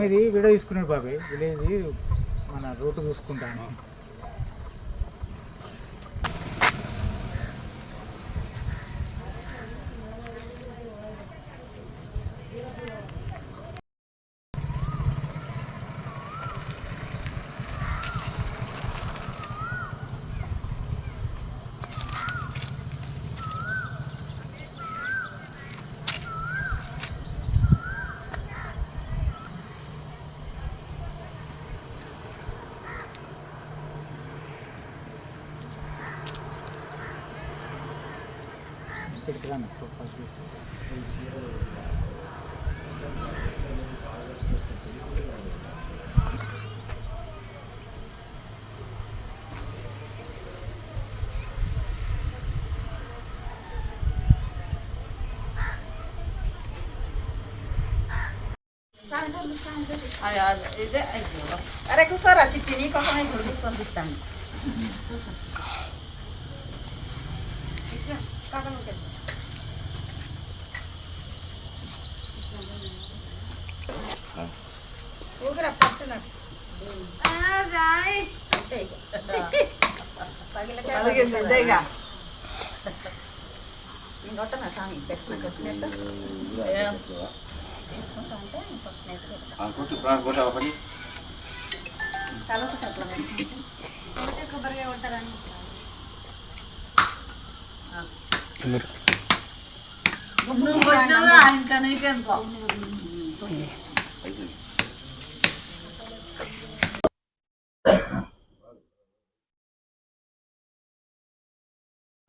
ఆర్మీది video తీసుకున్నాడు బాబాయ్ village మన రోడ్డు చూసుకుంటాను. Yani çok fazla Ayo, ide ayo. Are ko sara citini pa kami ko sa bitan. Ika, kakalo kayo. కొబ్బరిగా కొట్టాలని నువ్వు కొట్టినావా ఇంకా నీకెందుకో?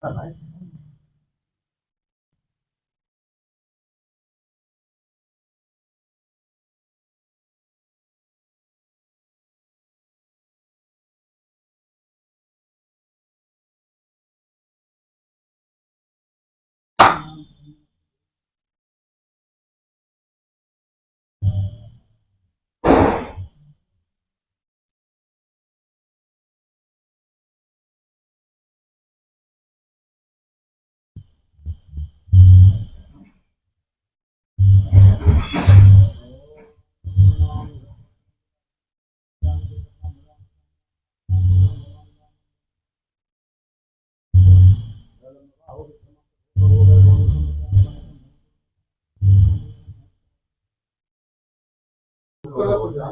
拜拜嗯。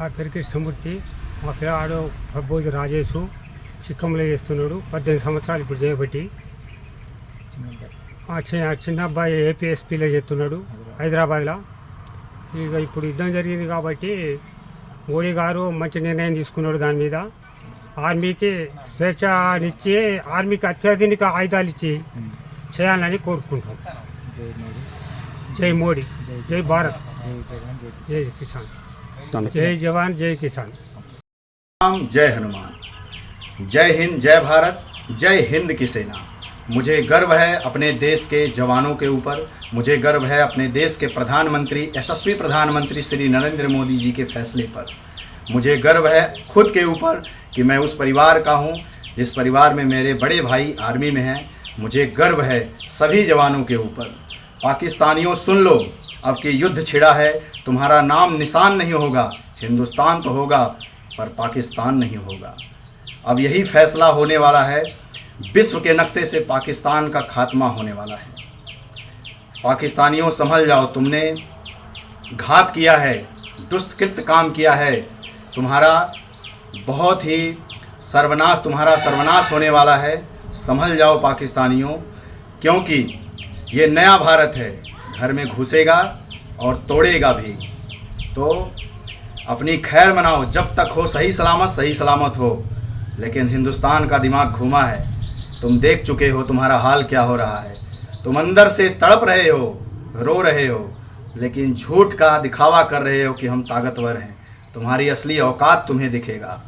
నా పేరు కృష్ణమూర్తి మా పిల్లవాడు ప్రబోజు రాజేష్ చిక్కంలో చేస్తున్నాడు. పద్దెనిమిది సంవత్సరాలు ఇప్పుడు చేయబట్టి ఆ ఆ చిన్న అబ్బాయి ఏపీఎస్పీలో చేస్తున్నాడు. హైదరాబాద్లో. ఇక ఇప్పుడు యుద్ధం జరిగింది కాబట్టి మోడీ గారు మంచి నిర్ణయం తీసుకున్నాడు దాని మీద. ఆర్మీకి స్వేచ్ఛనిచ్చి ఆర్మీకి అత్యాధునిక ఆయుధాలు ఇచ్చి చేయాలని కోరుకుంటాం. జై మోడీ. జై భారత్. జై కిసాన్. जय जवान जय किसान। राम जय हनुमान। जय हिंद जय भारत जय हिंद की सेना। मुझे गर्व है अपने देश के जवानों के ऊपर। मुझे गर्व है अपने देश के प्रधानमंत्री यशस्वी प्रधानमंत्री श्री नरेंद्र मोदी जी के फैसले पर। मुझे गर्व है खुद के ऊपर कि मैं उस परिवार का हूँ जिस परिवार में मेरे बड़े भाई आर्मी में हैं। मुझे गर्व है सभी जवानों के ऊपर। पाकिस्तानियों सुन लो अब कि युद्ध छिड़ा है तुम्हारा नाम निशान नहीं होगा, हिंदुस्तान तो होगा, पर पाकिस्तान नहीं होगा। अब यही फैसला होने वाला है, विश्व के नक्शे से पाकिस्तान का खात्मा होने वाला है। पाकिस्तानियों, संभल जाओ, तुमने घात किया है, दुष्कृत काम किया है। तुम्हारा बहुत ही सर्वनाश, तुम्हारा सर्वनाश होने वाला है। संभल जाओ, पाकिस्तानियों, क्योंकि ये नया भारत है। घर में घुसेगा और तोड़ेगा भी। तो अपनी खैर मनाओ, जब तक हो सही सलामत सही सलामत हो। लेकिन हिंदुस्तान का दिमाग घूमा है। तुम देख चुके हो तुम्हारा हाल क्या हो रहा है। तुम अंदर से तड़प रहे हो, रो रहे हो, लेकिन झूठ का दिखावा कर रहे हो कि हम ताकतवर हैं। तुम्हारी असली औकात तुम्हें दिखेगा।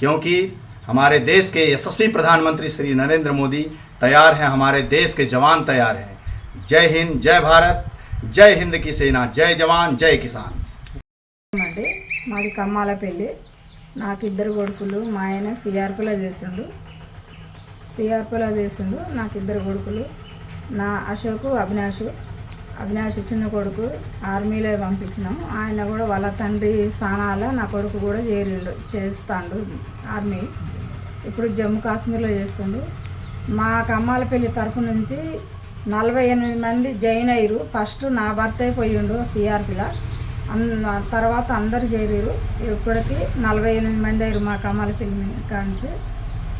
क्योंकि हमारे देश के यशस्वी प्रधानमंत्री श्री नरेंद्र मोदी तैयार हैं, हमारे देश के जवान तैयार हैं। जय हिंद, जय भारत। జై హింద్కి సేనా జై జవాన్ జై కిసాన్. అంటే మాది కమ్మాల పెళ్ళి నాకు ఇద్దరు కొడుకులు మా ఆయన సిఆర్పీలో చేసిండు సిఆర్పీలో చేసిండు నాకు ఇద్దరు కొడుకులు. నా అశోక్ అవినాష్ అవినాష్ చిన్న కొడుకు ఆర్మీలో పంపించినాము. ఆయన కూడా వాళ్ళ తండ్రి స్థానాల నా కొడుకు కూడా చేరిండు చేస్తాడు ఆర్మీ. ఇప్పుడు జమ్మూ కాశ్మీర్లో చేస్తుండు. మా కమ్మాలపల్లి తరపు నుంచి నలభై ఎనిమిది మంది జాయిన్ అయ్యారు. ఫస్ట్ నా భర్త అయిపోయిండు సిఆర్పిలో. అన్న తర్వాత అందరు చేరారు. ఇప్పటికి నలభై ఎనిమిది మంది అయ్యారు మా కమ్మాలపల్లి కానించి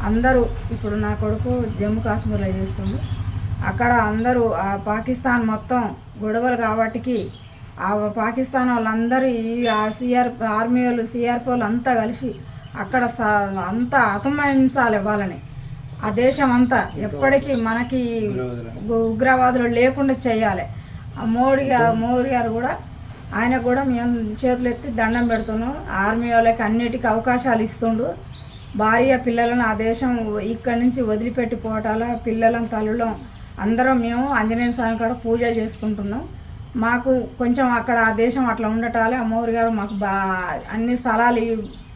అందరూ ఇప్పుడు నా కొడుకు జమ్మూ కాశ్మీర్లో చేస్తుంది అక్కడ అందరూ ఆ పాకిస్తాన్ మొత్తం గొడవలు కాబట్టికి ఆ పాకిస్తాన్ వాళ్ళందరూ ఈ ఆ సిఆర్ ఆర్మీ వాళ్ళు సిఆర్పి వాళ్ళు అంతా కలిసి అక్కడ స- అంతా అతమాయించాలి వాళ్ళని ఆ దేశం అంతా ఎప్పటికీ మనకి ఉగ్రవాదులు లేకుండా చేయాలి. ఆ మోడీ గారు మోడీ గారు కూడా ఆయన కూడా మేము చేతులు ఎత్తి దండం పెడుతున్నాం ఆర్మీ వాళ్ళకి అన్నిటికీ అవకాశాలు ఇస్తుండు. భార్య పిల్లలను ఆ దేశం ఇక్కడి నుంచి వదిలిపెట్టి పోవటాల పిల్లలం తల్లులం అందరం మేము ఆంజనేయ స్వామి కాడ పూజ చేసుకుంటున్నాం. మాకు కొంచెం అక్కడ ఆ దేశం అట్లా ఉండటాలే. అమ్మవారి గారు మాకు బా అన్ని స్థలాలు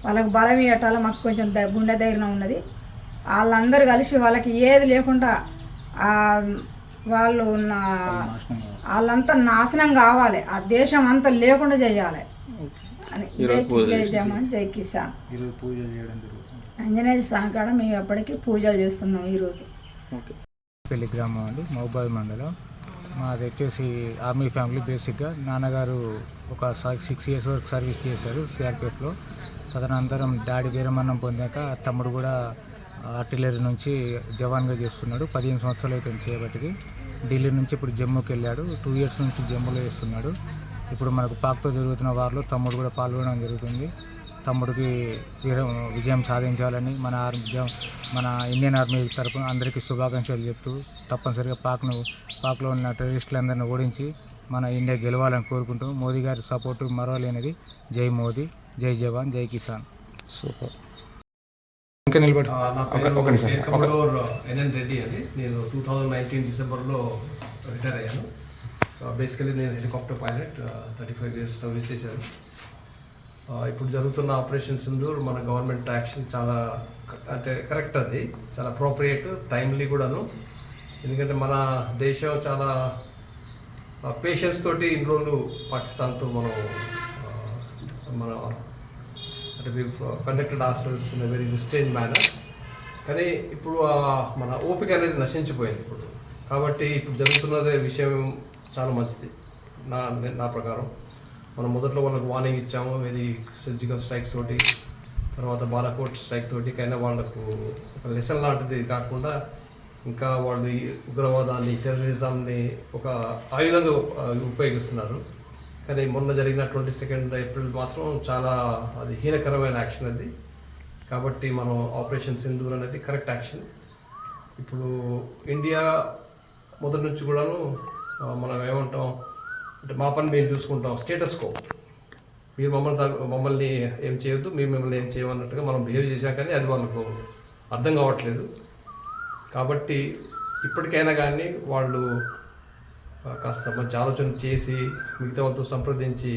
వాళ్ళకి బలం ఇవ్వటాల మాకు కొంచెం గుండె ధైర్యం ఉన్నది. వాళ్ళందరూ కలిసి వాళ్ళకి ఏది లేకుండా ఆ వాళ్ళు నా వాళ్ళంతా నాశనం కావాలి. ఆ దేశం అంతా లేకుండా చేయాలి. అని జై జై జవాన్ జై కిసాన్. ఆంజనేయ స్వామి కాడ మేము ఎప్పటికీ పూజలు చేస్తున్నాం ఈరోజు. పెళ్ళి గ్రామం అండి మహబాద్ మండలం. మాది వచ్చేసి ఆర్మీ ఫ్యామిలీ బేసిక్గా. నాన్నగారు ఒక సిక్స్ ఇయర్స్ వరకు సర్వీస్ చేశారు సిఆర్పిఎఫ్లో. తదనంతరం డాడీ వీరమరణం పొందాక తమ్ముడు కూడా ఆర్టిలరీ నుంచి జవాన్గా చేస్తున్నాడు. పదిహేను సంవత్సరాలు అయితే చేయబట్టి ఢిల్లీ నుంచి ఇప్పుడు జమ్మూకి వెళ్ళాడు. టూ ఇయర్స్ నుంచి జమ్మూలో చేస్తున్నాడు. ఇప్పుడు మనకు పాక్తో జరుగుతున్న వారిలో తమ్ముడు కూడా పాల్గొనడం జరుగుతుంది. తమ్ముడికి విజయం సాధించాలని మన ఆర్మీ జ- మన ఇండియన్ ఆర్మీ తరపున అందరికీ శుభాకాంక్షలు చెప్తూ తప్పనిసరిగా పాక్ను పాక్లో ఉన్న టెర్రరిస్టులందరినీ ఓడించి మన ఇండియా గెలవాలని కోరుకుంటూ మోదీ గారి సపోర్టు మరవలేనిది. జై మోదీ జై జవాన్ జై కిసాన్. సూపర్. నా పేరు ఎయిర్ కమాండర్ ఎన్ఎన్ రెడ్డి అండి నేను టూ థౌజండ్ నైన్టీన్ డిసెంబర్లో రిటైర్ అయ్యాను. బేసికలీ నేను helicopter pilot thirty five years service చేశాను. ఇప్పుడు జరుగుతున్న ఆపరేషన్ సింధూర్ మన గవర్నమెంట్ యాక్షన్ చాలా అంటే కరెక్ట్ అది. చాలా అప్రోప్రియేట్ టైమ్లీ కూడాను. ఎందుకంటే మన దేశం చాలా పేషెన్స్ తోటి ఇన్ని రోజులు పాకిస్తాన్తో మనం మన అంటే we conducted ourselves in very restrained manner కానీ ఇప్పుడు మన ఓపిక అనేది నశించిపోయింది ఇప్పుడు. కాబట్టి ఇప్పుడు జరుగుతున్నదే విషయం చాలా మంచిది. నా నా ప్రకారం. మనం మొదట్లో వాళ్ళకి వార్నింగ్ ఇచ్చాము. ఇది సర్జికల్ స్ట్రైక్స్ తోటి తర్వాత బాలాకోట్ స్ట్రైక్ తోటి కైనా వాళ్ళకు ఒక లెసన్ లాంటిది కాకుండా ఇంకా వాళ్ళు ఉగ్రవాదాన్ని టెర్రరిజంని ఒక ఆయుధంగా ఉపయోగిస్తున్నారు. కానీ మొన్న జరిగిన ట్వంటీ సెకండ్ ఏప్రిల్ మాత్రం చాలా అది హీనకరమైన యాక్షన్ అది కాబట్టి మనం ఆపరేషన్ సింధూర్ అనేది కరెక్ట్ యాక్షన్ ఇప్పుడు ఇండియా మొదటి నుంచి కూడాను మనం ఏమంటాం అంటే మా పని మేము చూసుకుంటాం స్టేటస్ కో మీరు మమ్మల్ని మమ్మల్ని ఏం చేయొద్దు మేము మిమ్మల్ని ఏం చేయమన్నట్టుగా మనం బిహేవ్ చేసాం కానీ అది వాళ్ళకు అర్థం కావట్లేదు. కాబట్టి ఇప్పటికైనా కానీ వాళ్ళు కాస్త మంచి ఆలోచన చేసి మిగతా వాళ్ళతో సంప్రదించి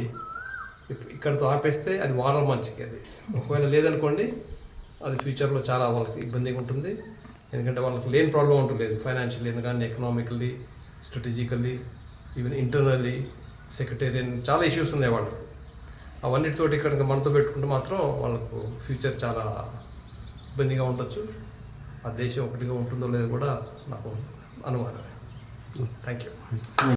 ఇక్కడతో ఇక్కడితో ఆపేస్తే అది వాడాలి మంచికి అది. ఒకవేళ లేదనుకోండి అది ఫ్యూచర్లో చాలా వాళ్ళకి ఇబ్బందిగా ఉంటుంది. ఎందుకంటే వాళ్ళకి లేని ప్రాబ్లం ఉంటుంది ఫైనాన్షియల్ ఎందుకంటే economically strategically even internally secretariat చాలా ఇష్యూస్ ఉన్నాయి వాళ్ళకి. అవన్నిటితోటి ఇక్కడ మనతో పెట్టుకుంటే మాత్రం వాళ్ళకు ఫ్యూచర్ చాలా ఇబ్బందిగా ఉండొచ్చు. ఆ దేశం ఒకటిగా ఉంటుందో లేదో కూడా నాకు అనుమానమే. Thank you.